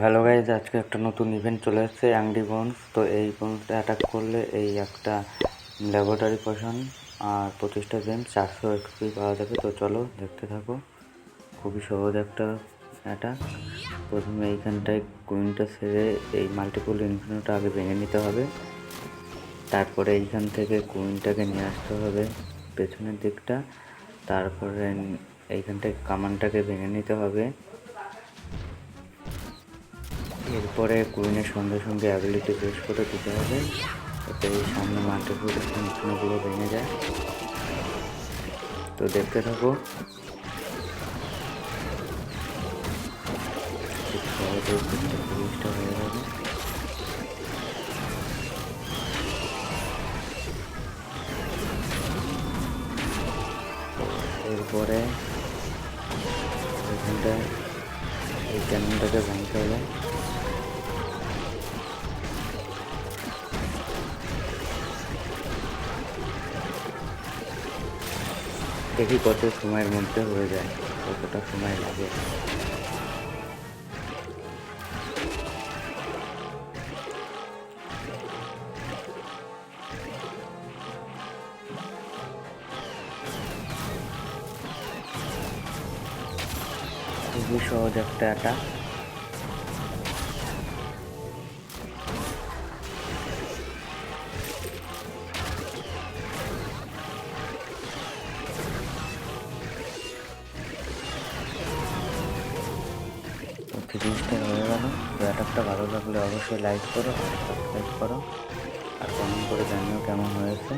Hello guys আজকে একটা নতুন ইভেন্ট চলে এসেছে অ্যাংডি বোনস তো এই বোনসটা অ্যাটাক করলে এই একটা ল্যাবরেটরি পোশন আর পঁচিশটা গেম চারশো এক্সপি পাওয়া যাবে। তো চলো দেখতে থাকো। খুবই সহজ একটা অ্যাটাক প্রথমে এইখানটায় কুইনটা সেরে এই মাল্টিপল ইনফিনিটা আগে ভেঙে নিতে হবে। তারপরে এইখান থেকে কুইনটাকে নিয়ে আসতে হবে পেছনের দিকটা। তারপরে এইখানটায় কামানটাকে ভেঙে নিতে হবে। এরপরে কুইনের সঙ্গে সঙ্গে অ্যাবিলিটি বেস করে দিতে হবে, যাতে এই সামনে মাল্টিপুলগুলো ভেঙে যায়। তো দেখতে থাকো। এরপরে এখানটায় এই ক্যাননটাকে ভাঙতে হবে। দেখি কত সময়ের মধ্যে হয়ে যায় কতটা সময় লাগে। খুবই সহজ একটা অ্যাটাক জিনিসটা হয়ে গেল তো ভালো লাগলে অবশ্যই লাইক করো সাবস্ক্রাইব করো। আর কমেন্ট করে জানিও কেমন হয়েছে।